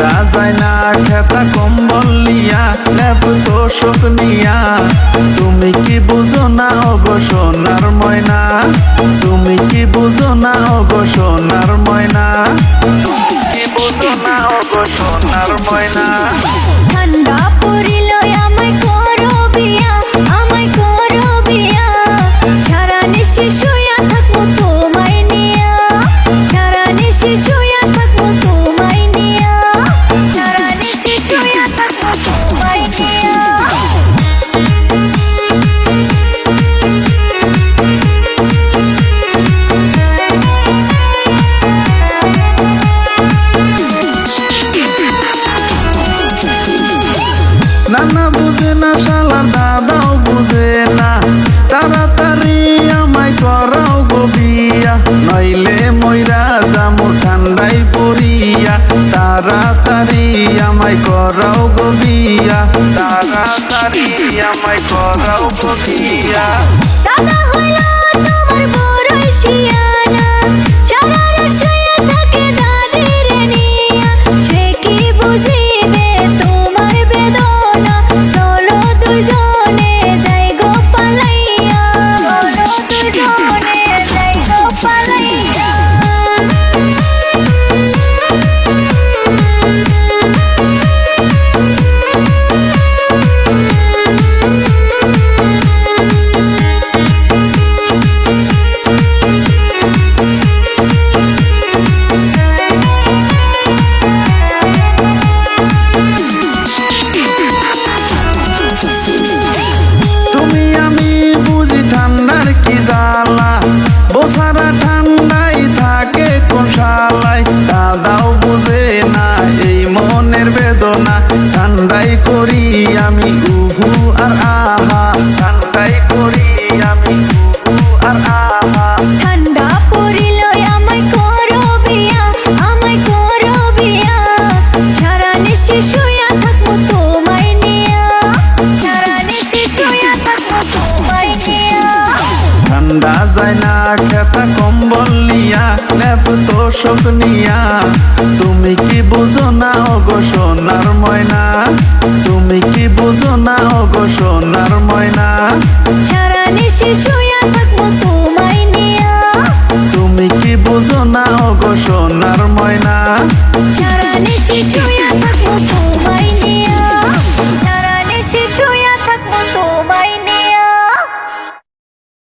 ঠান্ডা যায় না খেতা কম্বল নিয়া লেপ তো শোক নিয়া তুমি নানা বুঝে না, শালা দাদাও বুঝে না। তাড়াতাড়ি আমায় করাও গো বিয়া। নইলে ময়রা যামু ঠান্ডাই পড়িয়া। তাড়াতাড়ি আমায় করাও গো বিয়া। তাড়াতাড়ি আমায় করাও গো বিয়া। দাদা হইল তোমার বড়ই শিয়ানা ঠান্ডাই করি আমি উহু আর আহা। ঠান্ডাই করি আমি উহু আর আহা। ঠান্ডা পড়িল আমায় করো বিয়া আমায় করো বিয়া। সারা নিশি শুয়া থাকব তোমায় নিয়া। সারা নিশি শুয়া থাকব তোমায় নিয়া। ঠান্ডা যায় না খেতা কম্বল নিয়া লেপ তো শোক নিয়া। তুমি কি বুঝো না ওগো সোনার ময়না? বুঝো না ওগো সোনার ময়না। সারা নিশি